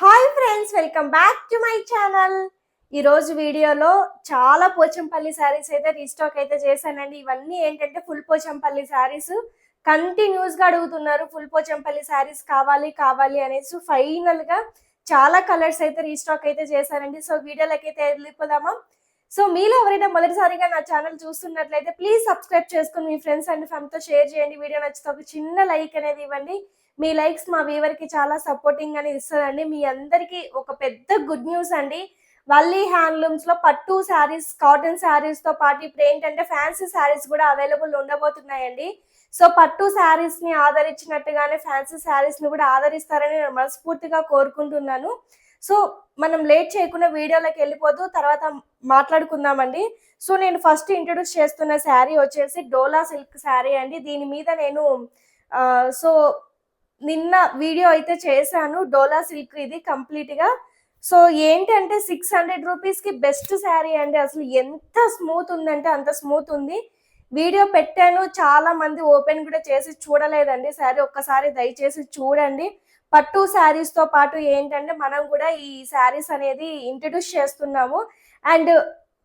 Hi friends welcome back to my channel ఈ రోజు వీడియోలో చాలా పోచంపల్లి శారీస్ అయితే రీస్టాక్ అయితే చేశానండి. ఇవన్నీ ఏంటంటే ఫుల్ పోచంపల్లి శారీస్ కంటిన్యూస్గా అడుగుతున్నారు ఫుల్ పోచంపల్లి శారీస్ కావాలి కావాలి అనేసి. ఫైనల్గా చాలా కలర్స్ అయితే రీస్టాక్ అయితే చేశానండి. సో వీడియోలకి అయితే వెళ్ళిపోదామా? సో మీలో ఎవరైనా మొదటిసారిగా నా ఛానల్ చూస్తున్నట్లయితే ప్లీజ్ సబ్స్క్రైబ్ చేసుకుని మీ ఫ్రెండ్స్ అండ్ ఫ్యామిలీతో షేర్ చేయండి. వీడియో నచ్చితే ఒక చిన్న లైక్ అనేది ఇవ్వండి. మీ లైక్స్ మా వీవర్కి చాలా సపోర్టింగ్ అని ఇస్తుందండి. మీ అందరికీ ఒక పెద్ద గుడ్ న్యూస్ అండి. వల్లీ హ్యాండ్లూమ్స్లో పట్టు శారీస్ కాటన్ శారీస్తో పాటు ఇప్పుడు ఏంటంటే ఫ్యాన్సీ శారీస్ కూడా అవైలబుల్ ఉండబోతున్నాయండి. సో పట్టు శారీస్ని ఆదరించినట్టుగానే ఫ్యాన్సీ శారీస్ని కూడా ఆదరిస్తారని నేను మనస్ఫూర్తిగా కోరుకుంటున్నాను. సో మనం లేట్ చేయకుండా వీడియోలోకి వెళ్ళిపోదు తర్వాత మాట్లాడుకుందామండి. సో నేను ఫస్ట్ ఇంట్రడ్యూస్ చేస్తున్న శారీ వచ్చేసి డోలా సిల్క్ శారీ అండి. దీని మీద నేను సో నిన్న వీడియో అయితే చేశాను డోలా సిల్క్ ఇది కంప్లీట్గా. సో ఏంటంటే సిక్స్ హండ్రెడ్ రూపీస్కి బెస్ట్ శారీ అండి. అసలు ఎంత స్మూత్ ఉందంటే అంత స్మూత్ ఉంది. వీడియో పెట్టాను చాలా మంది ఓపెన్ కూడా చేసి చూడలేదండి. శారీ ఒక్కసారి దయచేసి చూడండి. పట్టు శారీస్తో పాటు ఏంటంటే మనం కూడా ఈ శారీస్ అనేది ఇంట్రడ్యూస్ చేస్తున్నాము. అండ్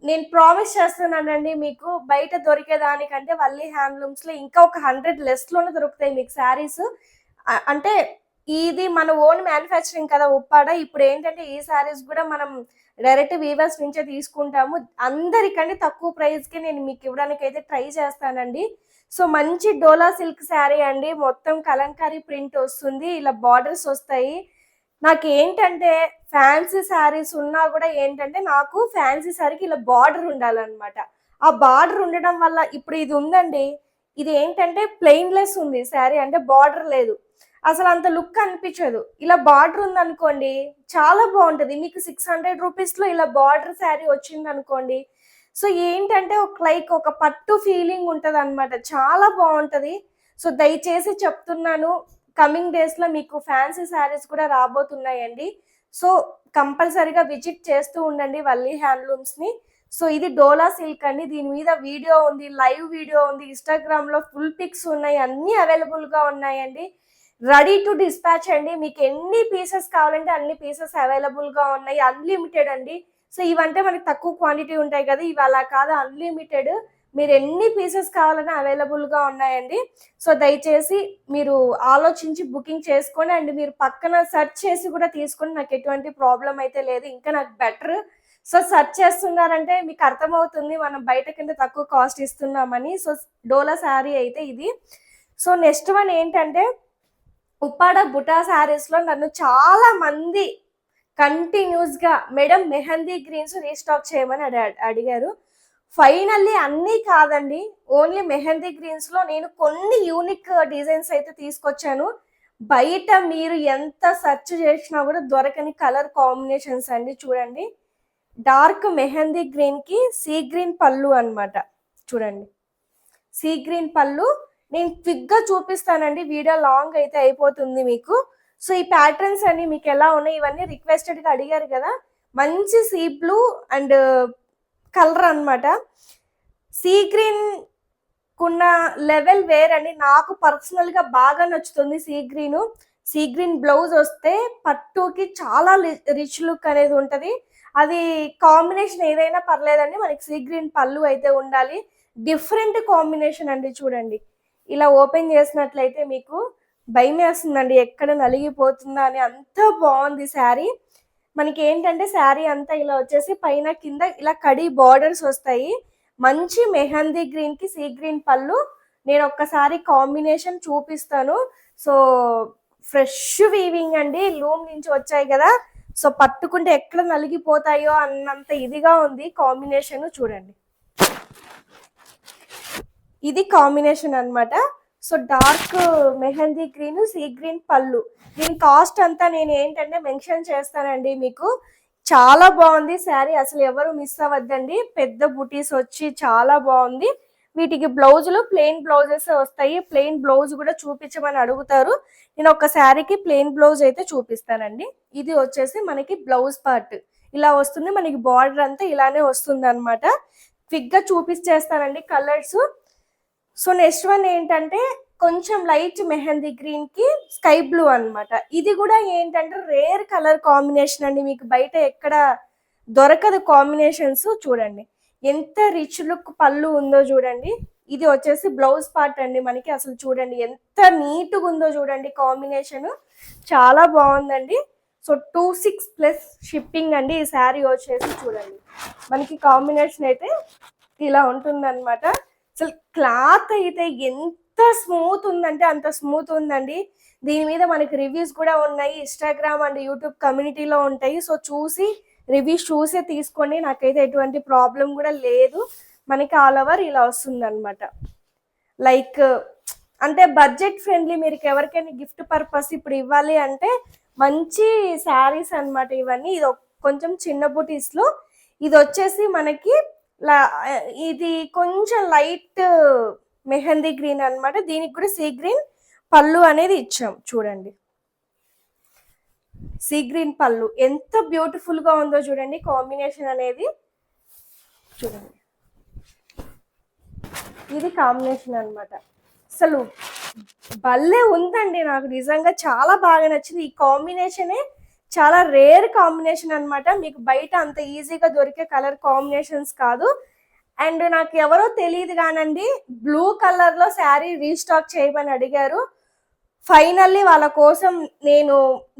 నేను ప్రామిస్ చేస్తున్నానండి మీకు బయట దొరికేదానికంటే వల్లీ హ్యాండ్లూమ్స్లో ఇంకా ఒక హండ్రెడ్ లెస్లోనే దొరుకుతాయి మీకు శారీస్ అంటే ఇది మన ఓన్ మ్యానుఫ్యాక్చరింగ్ కదా ఉప్పాడ. ఇప్పుడు ఏంటంటే ఈ శారీస్ కూడా మనం డైరెక్ట్ వీవర్స్ నుంచే తీసుకుంటాము. అందరికంటే తక్కువ ప్రైస్కి నేను మీకు ఇవ్వడానికి అయితే ట్రై చేస్తానండి. సో మంచి డోలా సిల్క్ శారీ అండి. మొత్తం కలంకారీ ప్రింట్ వస్తుంది. ఇలా బార్డర్స్ వస్తాయి. నాకు ఏంటంటే ఫ్యాన్సీ శారీస్ ఉన్నా కూడా ఏంటంటే నాకు ఫ్యాన్సీ శారీకి ఇలా బార్డర్ ఉండాలన్నమాట. ఆ బార్డర్ ఉండడం వల్ల ఇప్పుడు ఇది ఉందండి. ఇది ఏంటంటే ప్లెయిన్లెస్ ఉంది శారీ అంటే బార్డర్ లేదు. అసలు అంత లుక్ అనిపించదు. ఇలా బార్డర్ ఉంది అనుకోండి చాలా బాగుంటుంది. మీకు సిక్స్ హండ్రెడ్ రూపీస్లో ఇలా బార్డర్ శారీ వచ్చింది అనుకోండి సో ఏంటంటే ఒక లైక్ ఒక పట్టు ఫీలింగ్ ఉంటుంది అనమాట చాలా బాగుంటుంది. సో దయచేసి చెప్తున్నాను కమింగ్ డేస్లో మీకు ఫ్యాన్సీ శారీస్ కూడా రాబోతున్నాయండి. సో కంపల్సరీగా విజిట్ చేస్తూ ఉండండి వల్లీ హ్యాండ్లూమ్స్ని సో ఇది డోలా సిల్క్ అండి. దీని మీద వీడియో ఉంది లైవ్ వీడియో ఉంది. ఇన్స్టాగ్రామ్లో ఫుల్ పిక్స్ ఉన్నాయి అన్నీ అవైలబుల్గా ఉన్నాయండి. రెడీ టు డిస్పాచ్ అండి. మీకు ఎన్ని పీసెస్ కావాలంటే అన్ని పీసెస్ అవైలబుల్గా ఉన్నాయి. అన్లిమిటెడ్ అండి. సో ఇవంటే మనకి తక్కువ క్వాంటిటీ ఉంటాయి కదా. ఇవి అలా కాదు. అన్లిమిటెడ్ మీరు ఎన్ని పీసెస్ కావాలన్నా అవైలబుల్గా ఉన్నాయండి. సో దయచేసి మీరు ఆలోచించి బుకింగ్ చేసుకొని అండ్ మీరు పక్కన సెర్చ్ చేసి కూడా తీసుకొని నాకు ఎటువంటి ప్రాబ్లం అయితే లేదు. ఇంకా నాకు బెటర్ సో సెర్చ్ చేస్తున్నారంటే మీకు అర్థమవుతుంది. మనం బయట కింద తక్కువ కాస్ట్ ఇస్తున్నామని. సో డోలా శారీ అయితే ఇది. సో నెక్స్ట్ వన్ ఏంటంటే ఉప్పాడ బుటా శారీస్లో నన్ను చాలా మంది కంటిన్యూస్గా మేడం మెహందీ గ్రీన్స్ రీస్టాక్ చేయమని అడి- అడిగారు. ఫైనల్లీ అన్నీ కాదండి ఓన్లీ మెహందీ గ్రీన్స్లో నేను కొన్ని యూనిక్ డిజైన్స్ అయితే తీసుకొచ్చాను. బయట మీరు ఎంత సెర్చ్ చేసినా కూడా దొరకని కలర్ కాంబినేషన్స్ అండి చూడండి. డార్క్ మెహందీ గ్రీన్కి సీ గ్రీన్ పళ్ళు అన్నమాట చూడండి. సీ గ్రీన్ పళ్ళు నేను క్విక్గా చూపిస్తానండి. వీడియో లాంగ్ అయితే అయిపోతుంది మీకు. సో ఈ ప్యాటర్న్స్ అన్ని మీకు ఎలా ఉన్నాయి? ఇవన్నీ రిక్వెస్టెడ్గా అడిగారు కదా. మంచి సీ బ్లూ అండ్ కలర్ అన్నమాట. సీ గ్రీన్ కున్న లెవెల్ వేర్ అండి. నాకు పర్సనల్గా బాగా నచ్చుతుంది sea green sea green blouse వస్తే పట్టుకి చాలా రిచ్ లుక్ అనేది ఉంటుంది. అది కాంబినేషన్ ఏదైనా పర్లేదండి. మనకి సీ గ్రీన్ పళ్ళు అయితే ఉండాలి. డిఫరెంట్ కాంబినేషన్ అండి చూడండి. ఇలా ఓపెన్ చేసినట్లయితే మీకు భయం వేస్తుందండి. ఎక్కడ నలిగిపోతుందా అని అంత బాగుంది శారీ. మనకి ఏంటంటే శారీ అంతా ఇలా వచ్చేసి పైన కింద ఇలా కడి బార్డర్స్ వస్తాయి. మంచి మెహందీ గ్రీన్కి సీ గ్రీన్ పళ్ళు. నేను ఒక్కసారి కాంబినేషన్ చూపిస్తాను. సో ఫ్రెష్ వీవింగ్ అండి. లూమ్ నుంచి వచ్చాయి కదా. సో పట్టుకుంటే ఎక్కడ నలిగిపోతాయో అన్నంత ఇదిగా ఉంది. కాంబినేషన్ చూడండి. ఇది కాంబినేషన్ అన్నమాట. So dark mehndi green sea green పళ్ళు. దీని కాస్ట్ అంతా నేను ఏంటంటే మెన్షన్ చేస్తానండి మీకు. చాలా బాగుంది శారీ. అసలు ఎవరు మిస్ అవ్వద్దండి. పెద్ద బుటీస్ వచ్చి చాలా బాగుంది. వీటికి బ్లౌజులు ప్లెయిన్ బ్లౌజెస్ వస్తాయి. ప్లెయిన్ బ్లౌజ్ కూడా చూపించమని అడుగుతారు. నేను ఒక శారీకి ప్లెయిన్ బ్లౌజ్ అయితే చూపిస్తానండి. ఇది వచ్చేసి మనకి బ్లౌజ్ పార్ట్. ఇలా వస్తుంది. మనకి బార్డర్ అంతా ఇలానే వస్తుంది అనమాట క్విక్గా చూపించేస్తానండి కలర్స్. సో నెక్స్ట్ వన్ ఏంటంటే కొంచెం లైట్ మెహందీ గ్రీన్కి స్కై బ్లూ అనమాట ఇది కూడా ఏంటంటే రేర్ కలర్ కాంబినేషన్ అండి. మీకు బయట ఎక్కడ దొరకదు కాంబినేషన్స్ చూడండి. ఎంత రిచ్ లుక్ పళ్ళు ఉందో చూడండి. ఇది వచ్చేసి బ్లౌజ్ పార్ట్ అండి మనకి. అసలు చూడండి ఎంత నీట్గా ఉందో చూడండి కాంబినేషన్. చాలా బాగుందండి. So two six plus shipping అండి ఈ శారీ వచ్చేసి చూడండి. మనకి కాంబినేషన్ అయితే ఇలా ఉంటుందన్నమాట. అసలు క్లాత్ అయితే ఎంత స్మూత్ ఉందంటే అంత స్మూత్ ఉందండి. దీని మీద మనకి రివ్యూస్ కూడా ఉన్నాయి. ఇన్స్టాగ్రామ్ అండ్ యూట్యూబ్ కమ్యూనిటీలో ఉంటాయి. సో చూసి రివ్యూస్ చూసే తీసుకోండి. నాకైతే ఎటువంటి ప్రాబ్లం కూడా లేదు. మనకి ఆల్ ఓవర్ ఇలా వస్తుంది అనమాట లైక్ అంటే బడ్జెట్ ఫ్రెండ్లీ మీరు ఎవరికైనా గిఫ్ట్ పర్పస్ ఇప్పుడు ఇవ్వాలి అంటే మంచి శారీస్ అనమాట ఇవన్నీ. ఇది ఒక- కొంచెం చిన్న బుటీస్లో ఇది వచ్చేసి మనకి ఇది కొంచెం లైట్ మెహందీ గ్రీన్ అన్నమాట. దీనికి కూడా సీ గ్రీన్ పళ్ళు అనేది ఇచ్చాం. చూడండి. సీ గ్రీన్ పళ్ళు. ఎంత బ్యూటిఫుల్గా ఉందో చూడండి. కాంబినేషన్ అనేది చూడండి. ఇది కాంబినేషన్ అన్నమాట. అసలు భలే ఉందండి. నాకు నిజంగా చాలా బాగా నచ్చింది. ఈ కాంబినేషనే చాలా రేర్ కాంబినేషన్ అన్నమాట. మీకు బయట అంత ఈజీగా దొరికే కలర్ కాంబినేషన్స్ కాదు. అండ్ నాకు ఎవరో తెలియదు కానండి బ్లూ కలర్లో శారీ రీస్టాక్ చేయమని అడిగారు. ఫైనల్లీ వాళ్ళ కోసం నేను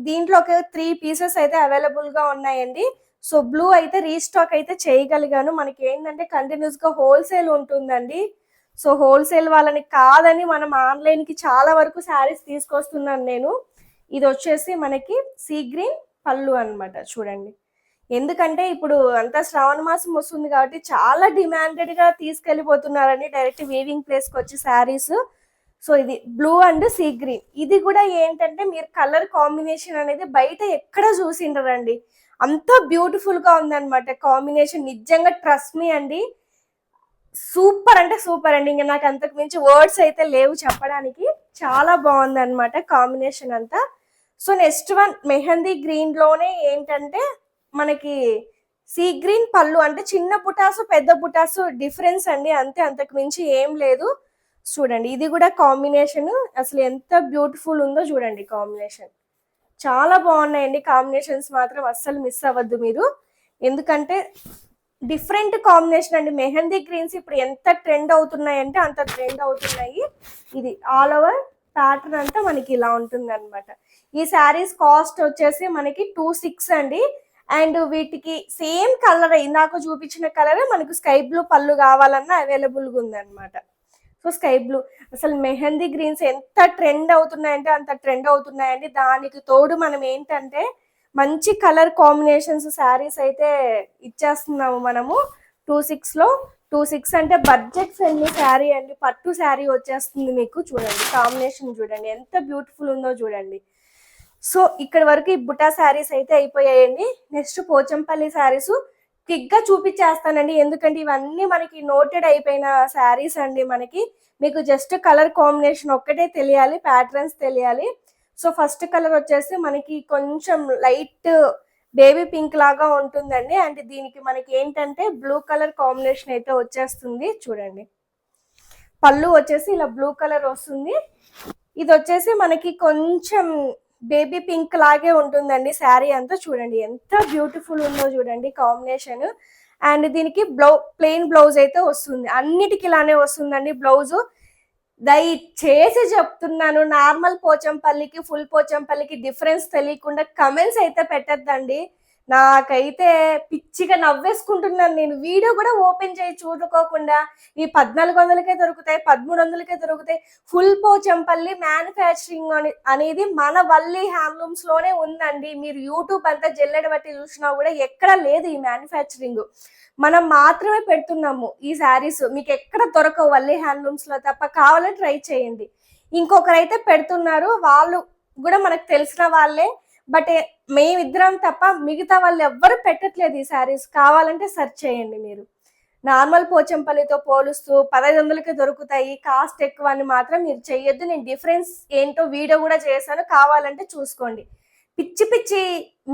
దీంట్లో ఒక త్రీ పీసెస్ అయితే అవైలబుల్గా ఉన్నాయండి. సో బ్లూ అయితే రీస్టాక్ అయితే చేయగలిగాను. మనకి ఏంటంటే కంటిన్యూస్గా హోల్సేల్ ఉంటుందండి. సో హోల్సేల్ వాళ్ళని కాదని మనం ఆన్లైన్కి చాలా వరకు శారీస్ తీసుకొస్తున్నాను నేను. ఇది వచ్చేసి మనకి సీ గ్రీన్ పళ్ళు అన్నమాట చూడండి. ఎందుకంటే ఇప్పుడు అంతా శ్రావణ మాసం వస్తుంది కాబట్టి చాలా డిమాండెడ్గా డైరెక్ట్ వీవింగ్ ప్లేస్కి వచ్చి శారీస్ సో ఇది బ్లూ అండ్ సీ గ్రీన్ ఇది కూడా ఏంటంటే మీరు కలర్ కాంబినేషన్ అనేది బయట ఎక్కడ చూసిండరండి అంత బ్యూటిఫుల్గా ఉందన్నమాట కాంబినేషన్ నిజంగా ట్రస్ట్ మీ అండి. సూపర్ అంటే సూపర్ అండి. ఇంకా నాకు అంతకు మించి వర్డ్స్ అయితే లేవు చెప్పడానికి. చాలా బాగుంది అనమాట కాంబినేషన్ అంతా. సో నెక్స్ట్ వన్ మెహందీ గ్రీన్లోనే ఏంటంటే మనకి సీ గ్రీన్ పళ్ళు అంటే చిన్న బుటాసు పెద్ద బుటాసు డిఫరెన్స్ అండి. అంతే అంతకు మించి ఏం లేదు. చూడండి ఇది కూడా కాంబినేషన్. అసలు ఎంత బ్యూటిఫుల్ ఉందో చూడండి కాంబినేషన్. చాలా బాగున్నాయండి కాంబినేషన్స్ మాత్రం. అస్సలు మిస్ అవ్వద్దు మీరు. ఎందుకంటే డిఫరెంట్ కాంబినేషన్ అండి. మెహందీ గ్రీన్స్ ఇప్పుడు ఎంత ట్రెండ్ అవుతున్నాయంటే అంత ట్రెండ్ అవుతున్నాయి. ఇది ఆల్ ఓవర్ ప్యాటర్న్ అంతా మనకి ఇలా ఉంటుంది అనమాట ఈ శారీస్ కాస్ట్ వచ్చేసి మనకి టూ సిక్స్ అండి. అండ్ వీటికి సేమ్ కలర్ ఇందాక చూపించిన కలర్ మనకు స్కై బ్లూ పళ్ళు కావాలన్నా అవైలబుల్గా ఉందన్నమాట. So sky blue. అసలు మెహందీ గ్రీన్స్ ఎంత ట్రెండ్ అవుతున్నాయంటే అంత ట్రెండ్ అవుతున్నాయండి. దానికి తోడు మనం ఏంటంటే మంచి కలర్ కాంబినేషన్స్ శారీస్ అయితే ఇచ్చేస్తున్నాము మనము. టూ సిక్స్లో టూ సిక్స్ అంటే బడ్జెట్ ఫ్రెండ్లీ శారీ అండి. పట్టు శారీ వచ్చేస్తుంది మీకు. చూడండి కాంబినేషన్ చూడండి. ఎంత బ్యూటిఫుల్ ఉందో చూడండి. సో ఇక్కడ వరకు ఈ బుటా శారీస్ అయితే అయిపోయాయండి. నెక్స్ట్ పోచంపల్లి శారీస్. క్విక్గా చూపించేస్తానండి. ఎందుకంటే ఇవన్నీ మనకి నోటెడ్ అయిపోయిన శారీస్ అండి మనకి. మీకు జస్ట్ కలర్ కాంబినేషన్ ఒక్కటే తెలియాలి ప్యాటర్న్స్ తెలియాలి. సో ఫస్ట్ కలర్ వచ్చేసి మనకి కొంచెం లైట్ బేబీ పింక్ లాగా ఉంటుందండి. అండ్ దీనికి మనకి ఏంటంటే బ్లూ కలర్ కాంబినేషన్ అయితే వచ్చేస్తుంది. చూడండి. పళ్ళు వచ్చేసి ఇలా బ్లూ కలర్ వస్తుంది. ఇది వచ్చేసి మనకి కొంచెం బేబీ పింక్ లాగే ఉంటుందండి శారీ అంతా. చూడండి ఎంత బ్యూటిఫుల్ ఉందో చూడండి కాంబినేషన్. అండ్ దీనికి బ్లౌ ప్లెయిన్ బ్లౌజ్ అయితే వస్తుంది. అన్నిటికి ఇలానే వస్తుందండి బ్లౌజ్. దయచేసి చెప్తున్నాను నార్మల్ పోచంపల్లికి ఫుల్ పోచంపల్లికి డిఫరెన్స్ తెలియకుండా కమెంట్స్ అయితే పెట్టద్దండి. నాకైతే పిచ్చిగా నవ్వేసుకుంటున్నాను. నేను వీడియో కూడా ఓపెన్ చేయి చూడుకోకుండా. ఈ పద్నాలుగు వందలకే దొరుకుతాయి పదమూడు వందలకే దొరుకుతాయి. ఫుల్ పోచంపల్లి మ్యానుఫ్యాక్చరింగ్ అని అనేది మన వల్లి హ్యాండ్లూమ్స్లోనే ఉందండి. మీరు యూట్యూబ్ అంతా జల్లెడ బట్టి చూసినా కూడా ఎక్కడ లేదు ఈ మ్యానుఫ్యాక్చరింగ్. మనం మాత్రమే పెడుతున్నాము ఈ శారీస్. మీకు ఎక్కడ దొరకవు వల్లి హ్యాండ్లూమ్స్లో తప్ప. కావాలని ట్రై చేయండి. ఇంకొకరైతే పెడుతున్నారు. వాళ్ళు కూడా మనకు తెలిసిన వాళ్ళే. బట్ మేమిద్దరం తప్ప మిగతా వాళ్ళు ఎవ్వరు పెట్టట్లేదు ఈ శారీస్. కావాలంటే సెర్చ్ చేయండి మీరు. నార్మల్ పోచంపల్లితో పోలుస్తూ పదహైదు వందలకి దొరుకుతాయి. కాస్ట్ ఎక్కువ అని మాత్రం మీరు చెయ్యొద్దు. నేను డిఫరెన్స్ ఏంటో వీడియో కూడా చేశాను. కావాలంటే చూసుకోండి. పిచ్చి పిచ్చి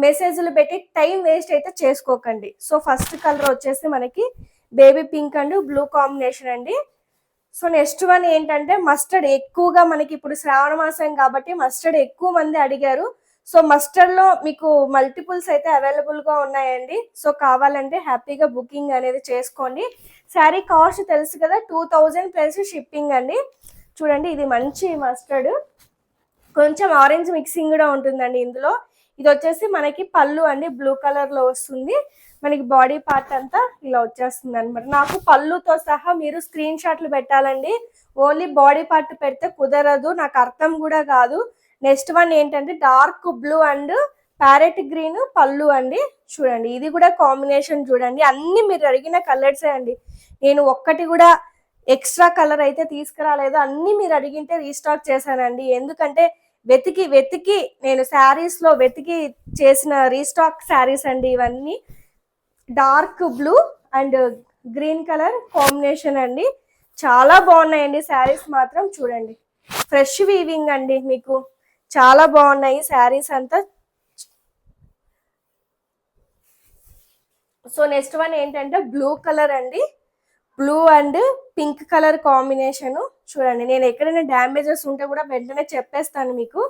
మెసేజ్లు పెట్టి టైం వేస్ట్ అయితే చేసుకోకండి. సో ఫస్ట్ కలర్ వచ్చేసి మనకి baby pink and blue combination అండి. సో నెక్స్ట్ వన్ ఏంటంటే మస్టర్డ్. ఎక్కువగా మనకి ఇప్పుడు శ్రావణ మాసం కాబట్టి మస్టర్డ్ ఎక్కువ మంది అడిగారు. సో మస్టర్లో మీకు మల్టిపుల్స్ అయితే అవైలబుల్గా ఉన్నాయండి. సో కావాలంటే హ్యాపీగా బుకింగ్ అనేది చేసుకోండి. శారీ కాస్ట్ తెలుసు కదా టూ థౌజండ్ ప్లస్ షిప్పింగ్ అండి. చూడండి ఇది మంచి మస్టర్డ్ కొంచెం ఆరెంజ్ మిక్సింగ్ కూడా ఉంటుందండి ఇందులో. ఇది వచ్చేసి మనకి పళ్ళు అండి బ్లూ కలర్లో వస్తుంది. మనకి బాడీ పార్ట్ అంతా ఇలా వచ్చేస్తుంది అనమాట నాకు పళ్ళుతో సహా మీరు స్క్రీన్ షాట్లు పెట్టాలండి. ఓన్లీ బాడీ పార్ట్ పెడితే కుదరదు నాకు అర్థం కూడా కాదు. నెక్స్ట్ వన్ ఏంటంటే dark blue and parrot green పళ్ళు అండి. చూడండి ఇది కూడా కాంబినేషన్ చూడండి. అన్ని మీరు అడిగిన కలర్సే అండి. నేను ఒక్కటి కూడా ఎక్స్ట్రా కలర్ అయితే తీసుకురాలేదు. అన్ని మీరు అడిగింటే రీస్టాక్ చేశానండి. ఎందుకంటే వెతికి వెతికి నేను శారీస్లో వెతికి చేసిన రీస్టాక్ శారీస్ అండి ఇవన్నీ. Dark blue and green colour combination అండి. చాలా బాగున్నాయండి శారీస్ మాత్రం. చూడండి ఫ్రెష్ వీవింగ్ అండి మీకు. చాలా బాగున్నాయి శారీస్ అంతా. సో నెక్స్ట్ వన్ ఏంటంటే బ్లూ కలర్ అండి. Blue and pink colour combination. చూడండి నేను ఎక్కడైనా డ్యామేజెస్ ఉంటే కూడా వెంటనే చెప్పేస్తాను మీకు.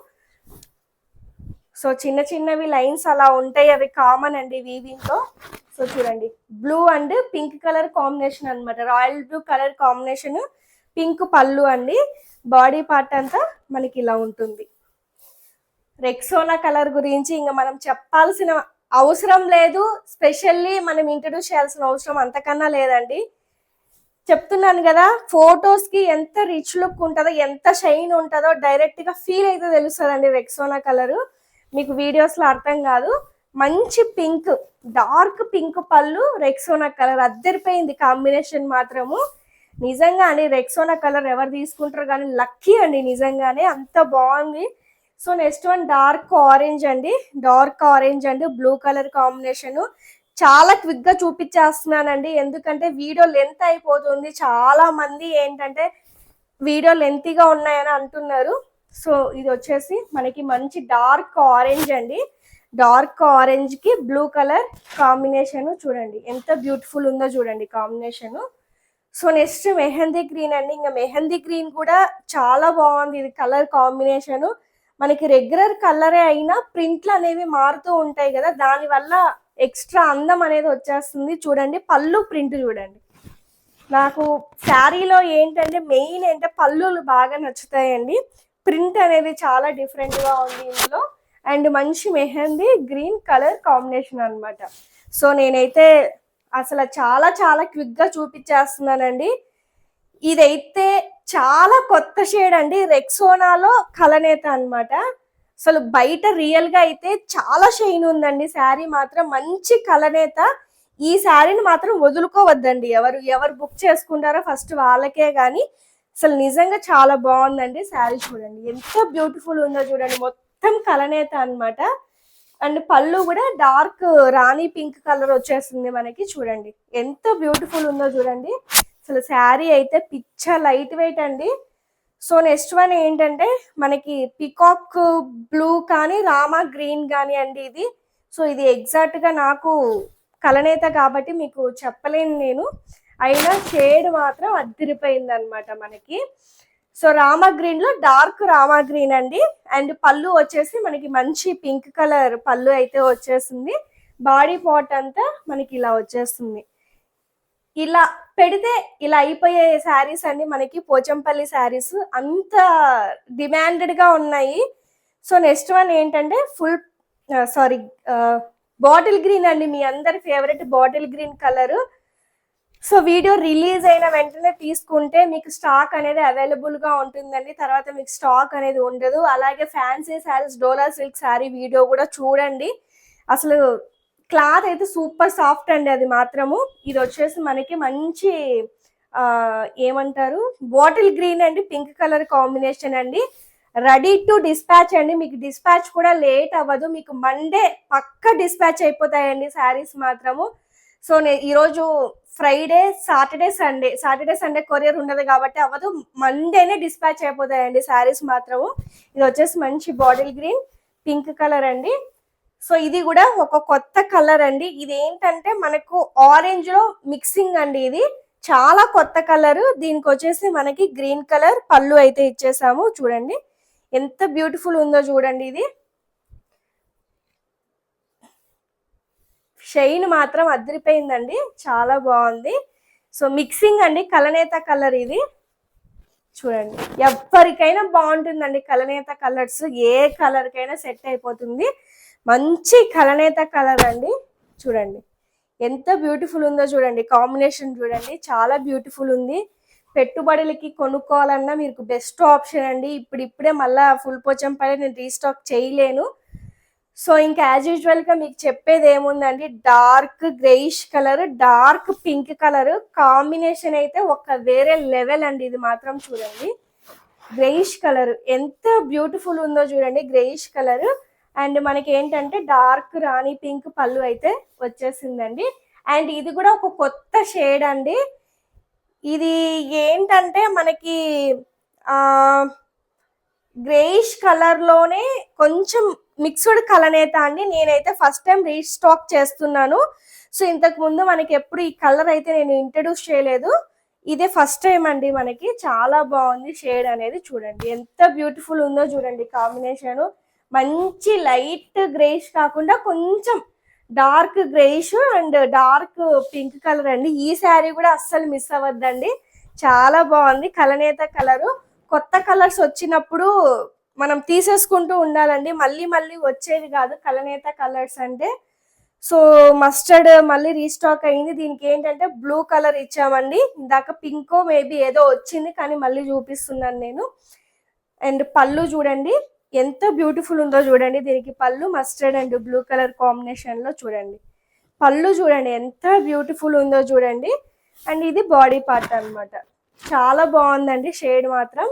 సో చిన్న చిన్నవి లైన్స్ అలా ఉంటాయి అవి కామన్ అండి వీవింగ్తో సో చూడండి blue and pink colour combination అన్నమాట. Royal blue colour combination. Pink పళ్ళు అండి. బాడీ పార్ట్ అంతా మనకి ఇలా ఉంటుంది. రెక్సోనా కలర్ గురించి ఇంకా మనం చెప్పాల్సిన అవసరం లేదు. స్పెషల్లీ మనం ఇంట్రడ్యూస్ చేయాల్సిన అవసరం అంతకన్నా లేదండి. చెప్తున్నాను కదా ఫొటోస్కి ఎంత రిచ్ లుక్ ఉంటుందో ఎంత షైన్ ఉంటుందో డైరెక్ట్గా ఫీల్ అయితే తెలుస్తుందండి రెక్సోనా కలర్. మీకు వీడియోస్లో అర్థం కాదు. మంచి పింక్ డార్క్ పింక్ పళ్ళు రెక్సోనా కలర్ అద్దరిపోయింది కాంబినేషన్ మాత్రము. నిజంగా అండి రెక్సోనా కలర్ ఎవరు తీసుకుంటారు కానీ లక్కీ అండి నిజంగానే. అంత బాగుంది. So next one dark orange అండి. డార్క్ ఆరెంజ్ అండి బ్లూ కలర్ కాంబినేషన్ చాలా క్విక్గా చూపించేస్తున్నానండి. ఎందుకంటే వీడియో లెంత్ అయిపోతుంది. చాలా మంది ఏంటంటే వీడియో లెంతీగా ఉన్నాయని అంటున్నారు. సో ఇది వచ్చేసి మనకి మంచి డార్క్ ఆరెంజ్ అండి. డార్క్ ఆరెంజ్కి బ్లూ కలర్ కాంబినేషన్ చూడండి. ఎంత బ్యూటిఫుల్ ఉందో చూడండి combination. So next mehndi green అండి. ఇంకా మెహందీ గ్రీన్ కూడా చాలా బాగుంది. ఇది కలర్ కాంబినేషన్. మనకి రెగ్యులర్ కలరే అయినా ప్రింట్లు అనేవి మారుతూ ఉంటాయి కదా దానివల్ల ఎక్స్ట్రా అందం అనేది వచ్చేస్తుంది. చూడండి పళ్ళు ప్రింట్ చూడండి. నాకు శారీలో ఏంటంటే మెయిన్ అంటే పళ్ళులు బాగా నచ్చుతాయండి. ప్రింట్ అనేది చాలా డిఫరెంట్గా ఉంది ఇందులో. అండ్ మంచి మెహందీ గ్రీన్ కలర్ కాంబినేషన్ అనమాట సో నేనైతే అసలు చాలా చాలా క్విక్గా చూపించేస్తున్నానండి. ఇదైతే చాలా కొత్త షేడ్ అండి. రెక్సోనాలో కలనేత అనమాట అసలు బయట రియల్గా అయితే చాలా షైన్ ఉందండి. శారీ మాత్రం మంచి కలనేత. ఈ శారీని మాత్రం వదులుకోవద్దండి. ఎవరు ఎవరు బుక్ చేసుకుంటారో ఫస్ట్ వాళ్ళకే కానీ అసలు నిజంగా చాలా బాగుందండి శారీ చూడండి. ఎంత బ్యూటిఫుల్ ఉందో చూడండి. మొత్తం కలనేత అనమాట అండ్ పళ్ళు కూడా డార్క్ రాణి పింక్ కలర్ వచ్చేస్తుంది మనకి చూడండి. ఎంత బ్యూటిఫుల్ ఉందో చూడండి. అసలు శారీ అయితే పిచ్చ లైట్ వెయిట్ అండి. సో నెక్స్ట్ వన్ ఏంటంటే మనకి పికాక్ బ్లూ కానీ రామా గ్రీన్ కానీ అండి ఇది. సో ఇది ఎగ్జాక్ట్గా నాకు కలనేత కాబట్టి మీకు చెప్పలేను నేను. అయినా షేడ్ మాత్రం అద్దరిపోయింది అనమాట మనకి. సో రామా గ్రీన్లో డార్క్ రామా గ్రీన్ అండి. అండ్ పళ్ళు వచ్చేసి మనకి మంచి పింక్ కలర్ పళ్ళు అయితే వచ్చేసింది. బాడీ పార్ట్ అంతా మనకి ఇలా వచ్చేస్తుంది ఇలా పెడితే ఇలా అయిపోయే శారీస్ అన్ని మనకి పోచంపల్లి శారీస్ అంత డిమాండెడ్గా ఉన్నాయి. సో నెక్స్ట్ వన్ ఏంటంటే ఫుల్ సారీ బాటిల్ గ్రీన్ అండి మీ అందరి favourite bottle green colour. So video release అయిన వెంటనే తీసుకుంటే మీకు స్టాక్ అనేది అవైలబుల్గా ఉంటుందండి. తర్వాత మీకు స్టాక్ అనేది ఉండదు. అలాగే fancy saris Dola silk sari video కూడా చూడండి. అసలు క్లాత్ అయితే సూపర్ సాఫ్ట్ అండి అది మాత్రము. ఇది వచ్చేసి మనకి మంచి ఏమంటారు? బాటిల్ గ్రీన్ అండి పింక్ కలర్ కాంబినేషన్ అండి. రెడీ టు డిస్పాచ్ అండి. మీకు డిస్పాచ్ కూడా లేట్ అవ్వదు. మీకు మండే పక్క డిస్పాచ్ అయిపోతాయండి శారీస్ మాత్రము. సో నే- ఈరోజు Friday Saturday Sunday Saturday Sunday courier ఉండదు కాబట్టి అవ్వదు. మండేనే డిస్పాచ్ అయిపోతాయండి శారీస్ మాత్రము. ఇది వచ్చేసి మంచి బాటిల్ గ్రీన్ పింక్ కలర్ అండి. సో ఇది కూడా ఒక కొత్త కలర్ అండి. ఇది ఏంటంటే మనకు ఆరెంజ్లో మిక్సింగ్ అండి ఇది. చాలా కొత్త కలర్ దీనికి వచ్చేసి మనకి గ్రీన్ కలర్ పళ్ళు అయితే ఇచ్చేసాము. చూడండి. ఎంత బ్యూటిఫుల్ ఉందో చూడండి ఇది. షైన్ మాత్రం అదిరిపోయిందండి. చాలా బాగుంది. సో మిక్సింగ్ అండి. కలనేత కలర్ ఇది. చూడండి. ఎవరికైనా బాగుంటుందండి కలనేత కలర్స్ ఏ కలర్కైనా సెట్ అయిపోతుంది. మంచి కలనేత కలర్ అండి. చూడండి. ఎంత బ్యూటిఫుల్ ఉందో చూడండి. కాంబినేషన్ చూడండి. చాలా బ్యూటిఫుల్ ఉంది. పెట్టుబడులకి కొనుక్కోవాలన్నా మీకు బెస్ట్ ఆప్షన్ అండి. ఇప్పుడు ఇప్పుడే మళ్ళీ ఫుల్ పోచం పైన నేను రీస్టాక్ చేయలేను. సో ఇంకా యాజ్ యూజువల్గా మీకు చెప్పేది ఏముందండి dark greyish colour dark pink colour combination అయితే ఒక వేరే లెవెల్ అండి. ఇది మాత్రం చూడండి. గ్రేయిష్ కలర్ ఎంత బ్యూటిఫుల్ ఉందో చూడండి. గ్రేయిష్ కలర్ అండ్ మనకి ఏంటంటే డార్క్ రాణి పింక్ పళ్ళు అయితే వచ్చేసిందండి. అండ్ ఇది కూడా ఒక కొత్త షేడ్ అండి. ఇది ఏంటంటే మనకి గ్రేయిష్ కలర్లోనే కొంచెం మిక్స్డ్ కలనేత అండి. నేనైతే ఫస్ట్ టైం రీస్టాక్ చేస్తున్నాను. సో ఇంతకు ముందు మనకి ఎప్పుడు ఈ కలర్ అయితే నేను ఇంట్రడ్యూస్ చేయలేదు. ఇదే ఫస్ట్ టైం అండి మనకి. చాలా బాగుంది షేడ్ అనేది. చూడండి ఎంత బ్యూటిఫుల్ ఉందో చూడండి కాంబినేషన్. మంచి లైట్ గ్రేష్ కాకుండా కొంచెం dark greyish and dark pink colour అండి. ఈ శారీ కూడా అస్సలు మిస్ అవ్వద్దండి. చాలా బాగుంది. కలనేత కలరు. కొత్త కలర్స్ వచ్చినప్పుడు మనం తీసేసుకుంటూ ఉండాలండి. మళ్ళీ మళ్ళీ వచ్చేది కాదు కలనేత కలర్స్ అంటే. సో మస్టర్డ్ మళ్ళీ రీస్టాక్ అయింది. దీనికి ఏంటంటే బ్లూ కలర్ ఇచ్చామండి. ఇందాక పింకో మేబీ ఏదో వచ్చింది కానీ మళ్ళీ చూపిస్తున్నాను నేను. అండ్ పళ్ళు చూడండి. ఎంత బ్యూటిఫుల్ ఉందో చూడండి. దీనికి పళ్ళు మస్టర్డ్ అండ్ బ్లూ కలర్ కాంబినేషన్లో చూడండి. పళ్ళు చూడండి ఎంత బ్యూటిఫుల్ ఉందో చూడండి. అండ్ ఇది బాడీ పార్ట్ అన్నమాట. చాలా బాగుందండి షేడ్ మాత్రం.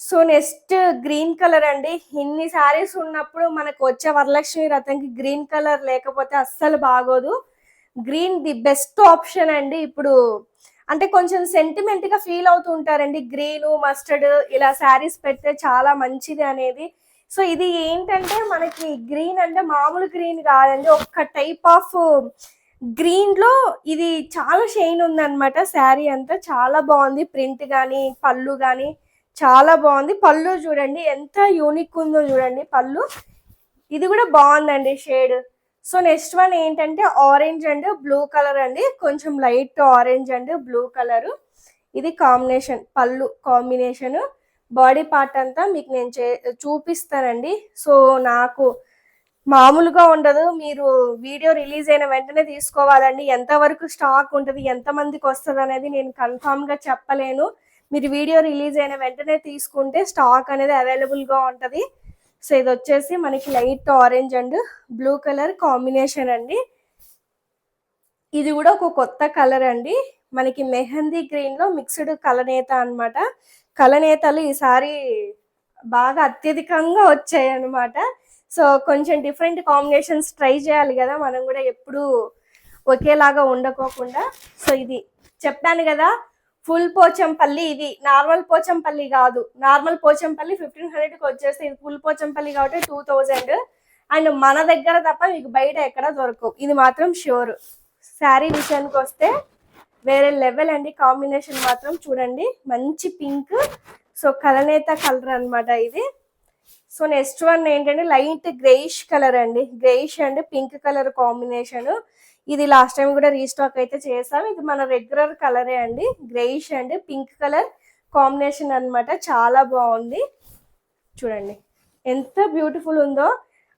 సో నెక్స్ట్ గ్రీన్ కలర్ అండి. ఇన్ని శారీస్ ఉన్నప్పుడు మనకు వచ్చే వరలక్ష్మి రథంకి గ్రీన్ కలర్ లేకపోతే అస్సలు బాగోదు. గ్రీన్ ది బెస్ట్ ఆప్షన్ అండి. ఇప్పుడు అంటే కొంచెం సెంటిమెంట్గా ఫీల్ అవుతూ ఉంటారండి. గ్రీన్ మస్టర్డ్ ఇలా శారీస్ పెడితే చాలా మంచిది అనేది. సో ఇది ఏంటంటే మనకి గ్రీన్ అంటే మామూలు గ్రీన్ కాదండి. ఒక్క టైప్ ఆఫ్ గ్రీన్లో ఇది చాలా షైన్ ఉందన్నమాట. శారీ అంతా చాలా బాగుంది. ప్రింట్ కానీ పళ్ళు కానీ చాలా బాగుంది. పళ్ళు చూడండి ఎంత యూనిక్ ఉందో చూడండి. పళ్ళు ఇది కూడా బాగుందండి షేడ్ సో నెక్స్ట్ వన్ ఏంటంటే ఆరెంజ్ అండ్ బ్లూ కలర్ అండి. కొంచెం light orange and blue colour. ఇది కాంబినేషన్ పళ్ళు కాంబినేషన్. బాడీ పార్ట్ అంతా మీకు నేను చే చూపిస్తానండి. సో నాకు మామూలుగా ఉండదు. మీరు వీడియో రిలీజ్ అయిన వెంటనే తీసుకోవాలండి. ఎంతవరకు స్టాక్ ఉంటుంది ఎంతమందికి వస్తుంది అనేది నేను కన్ఫామ్గా చెప్పలేను. మీరు వీడియో రిలీజ్ అయిన వెంటనే తీసుకుంటే స్టాక్ అనేది అవైలబుల్గా ఉంటుంది. సో ఇది వచ్చేసి మనకి light orange and blue colour combination అండి. ఇది కూడా ఒక కొత్త కలర్ అండి. మనకి మెహందీ గ్రీన్లో మిక్స్డ్ కలనేత అన్నమాట. కలనేతలు ఈసారి బాగా అత్యధికంగా వచ్చాయి అన్నమాట సో కొంచెం డిఫరెంట్ కాంబినేషన్స్ ట్రై చేయాలి కదా మనం కూడా ఎప్పుడూ ఒకేలాగా ఉండకోకుండా. సో ఇది చెప్పాను కదా ఫుల్ పోచంపల్లి ఇది నార్మల్ పోచంపల్లి కాదు. నార్మల్ పోచంపల్లి ఫిఫ్టీన్ హండ్రెడ్కి వచ్చేస్తే ఇది ఫుల్ పోచంపల్లి కాబట్టి టూ థౌజండ్ అండ్ మన దగ్గర తప్ప మీకు బయట ఎక్కడ దొరకవు. ఇది మాత్రం ష్యూర్ శారీ విషయానికి వస్తే వేరే లెవెల్ అండి. కాంబినేషన్ మాత్రం చూడండి. మంచి పింక్ సో కలనేత కలర్ అనమాట ఇది. సో నెక్స్ట్ వన్ ఏంటంటే లైట్ గ్రేయిష్ కలర్ అండి. Greyish and pink colour combination ఇది లాస్ట్ టైం కూడా రీస్టాక్ అయితే చేసాం ఇది మన రెగ్యులర్ కలరే అండి. Greyish and pink colour combination అన్నమాట. చాలా బాగుంది. చూడండి. ఎంత బ్యూటిఫుల్ ఉందో.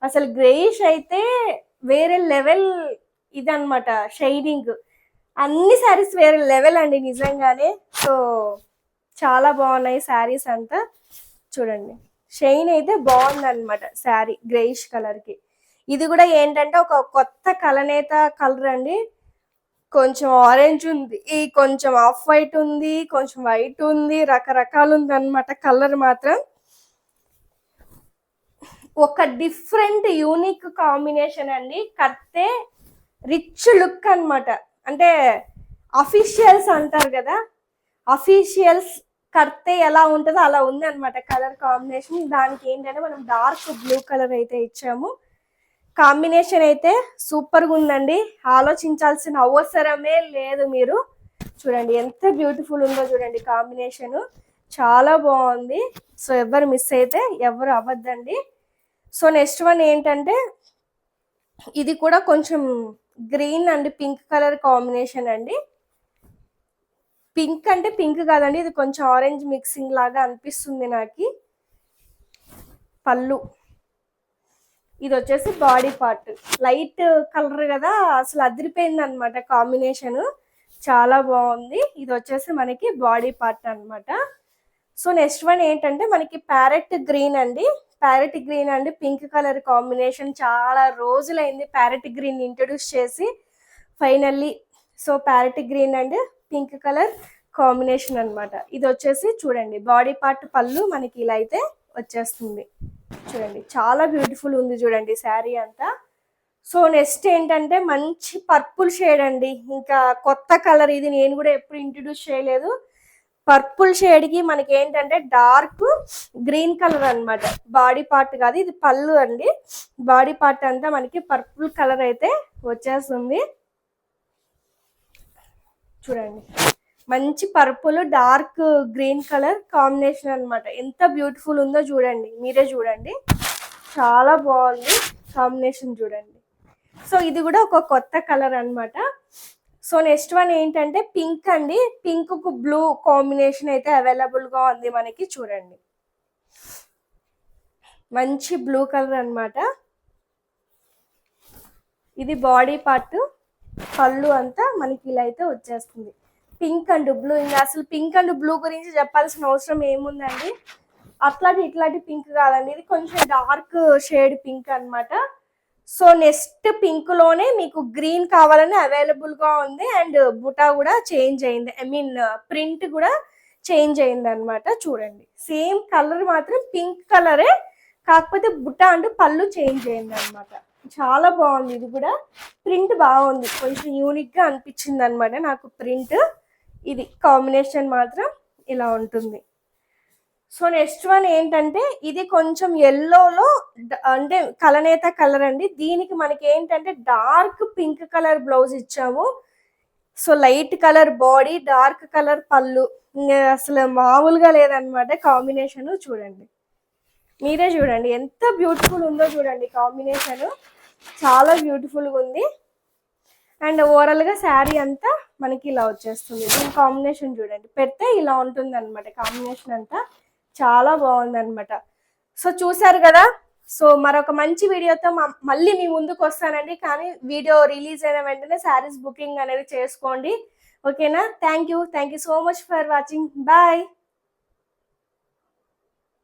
అసలు గ్రేయిష్ అయితే వేరే లెవెల్ ఇదన్నమాట. షైనింగ్ అన్ని శారీస్ వేరే లెవెల్ అండి నిజంగానే. సో చాలా బాగున్నాయి శారీస్ అంతా. చూడండి. షైన్ అయితే బాగుంది అనమాట శారీ గ్రేయిష్ కలర్కి. ఇది కూడా ఏంటంటే ఒక కొత్త కలనేత కలర్ అండి. కొంచెం ఆరెంజ్ ఉంది ఈ కొంచెం ఆఫ్ వైట్ ఉంది కొంచెం వైట్ ఉంది రకరకాలు ఉంది అనమాట కలర్ మాత్రం. ఒక డిఫరెంట్ యూనిక్ కాంబినేషన్ అండి. కత్తే రిచ్ లుక్ అనమాట అంటే అఫీషియల్స్ అంటారు కదా అఫీషియల్స్ కడితే ఎలా ఉంటుందో అలా ఉంది అనమాట కలర్ కాంబినేషన్ దానికి ఏంటంటే మనం డార్క్ బ్లూ కలర్ అయితే ఇచ్చాము. కాంబినేషన్ అయితే సూపర్గా ఉందండి. ఆలోచించాల్సిన అవసరమే లేదు మీరు. చూడండి ఎంత బ్యూటిఫుల్ ఉందో చూడండి కాంబినేషన్. చాలా బాగుంది. సో ఎవరు మిస్ అయితే ఎవరు అవ్వద్దండి. సో నెక్స్ట్ వన్ ఏంటంటే ఇది కూడా కొంచెం green and pink colour combination అండి. పింక్ అంటే పింక్ కాదండి ఇది కొంచెం ఆరెంజ్ మిక్సింగ్ లాగా అనిపిస్తుంది నాకు. పళ్ళు. ఇది వచ్చేసి బాడీ పార్ట్. లైట్ కలర్ కదా అసలు అదిరిపోయింది అనమాట కాంబినేషన్. చాలా బాగుంది. ఇది వచ్చేసి మనకి బాడీ పార్ట్ అనమాట సో నెక్స్ట్ వన్ ఏంటంటే మనకి ప్యారెట్ గ్రీన్ అండి. ప్యారెట్ గ్రీన్ అండి పింక్ కలర్ కాంబినేషన్ చాలా రోజులైంది ప్యారెట్ గ్రీన్ ఇంట్రడ్యూస్ చేసి. Finally so parrot green and pink colour combination అనమాట ఇది వచ్చేసి చూడండి బాడీ పార్ట్ పళ్ళు మనకి ఇలా అయితే వచ్చేస్తుంది. చూడండి చాలా బ్యూటిఫుల్ ఉంది చూడండి శారీ అంతా. సో నెక్స్ట్ ఏంటంటే మంచి పర్పుల్ షేడ్ అండి. ఇంకా కొత్త కలర్ ఇది నేను కూడా ఎప్పుడు ఇంట్రడ్యూస్ చేయలేదు. పర్పుల్ షేడ్కి మనకి ఏంటంటే డార్క్ గ్రీన్ కలర్ అన్నమాట. బాడీ పార్ట్ కాదు ఇది పళ్ళు అండి. బాడీ పార్ట్ అంతా మనకి పర్పుల్ కలర్ అయితే వచ్చేస్తుంది. చూడండి. మంచి purple dark green colour combination అన్నమాట. ఎంత బ్యూటిఫుల్ ఉందో చూడండి. మీరే చూడండి. చాలా బాగుంది కాంబినేషన్ చూడండి. సో ఇది కూడా ఒక కొత్త కలర్ అనమాట సో నెక్స్ట్ వన్ ఏంటంటే పింక్ అండి. పింక్కు బ్లూ కాంబినేషన్ అయితే అవైలబుల్గా ఉంది మనకి చూడండి. మంచి బ్లూ కలర్ అన్నమాట. ఇది బాడీ పార్ట్ కళ్ళు అంతా మనకి ఇలా అయితే వచ్చేస్తుంది. Pink and blue. ఇంకా అసలు పింక్ అండ్ బ్లూ గురించి చెప్పాల్సిన అవసరం ఏముందండి? అట్లాంటి ఇట్లాంటి పింక్ కాదండి. ఇది కొంచెం డార్క్ షేడ్ పింక్ అన్నమాట. సో నెక్స్ట్ పింక్లోనే మీకు గ్రీన్ కావాలని అవైలబుల్గా ఉంది. అండ్ బుటా కూడా చేంజ్ అయింది. ఐ మీన్ ప్రింట్ కూడా చేంజ్ అయింది అనమాట చూడండి. సేమ్ కలర్ మాత్రం పింక్ కలరే కాకపోతే బుట్ట అండ్ పళ్ళు చేంజ్ అయింది అనమాట చాలా బాగుంది. ఇది కూడా ప్రింట్ బాగుంది. కొంచెం యూనిక్గా అనిపించింది అనమాట నాకు ప్రింట్. ఇది కాంబినేషన్ మాత్రం ఇలా ఉంటుంది. సో నెక్స్ట్ వన్ ఏంటంటే ఇది కొంచెం ఎల్లోలో అంటే కలనేత కలర్ అండి. దీనికి మనకి ఏంటంటే డార్క్ పింక్ కలర్ బ్లౌజ్ ఇచ్చాము. So light colour body dark colour పళ్ళు. అసలు మామూలుగా లేదనమాట కాంబినేషన్ చూడండి. మీరే చూడండి. ఎంత బ్యూటిఫుల్ ఉందో చూడండి కాంబినేషన్. చాలా బ్యూటిఫుల్గా ఉంది. అండ్ ఓవరాల్గా శారీ అంతా మనకి ఇలా వచ్చేస్తుంది. దీని కాంబినేషన్ చూడండి. పెడితే ఇలా ఉంటుంది అనమాట కాంబినేషన్ అంతా చాలా బాగుంది అనమాట సో చూసారు కదా? సో మరొక మంచి వీడియోతో మళ్ళీ మీ ముందుకు వస్తానండి. కానీ వీడియో రిలీజ్ అయిన వెంటనే శారీస్ బుకింగ్ అనేది చేసుకోండి. ఓకేనా? Thank you. Thank you so much for watching. Bye.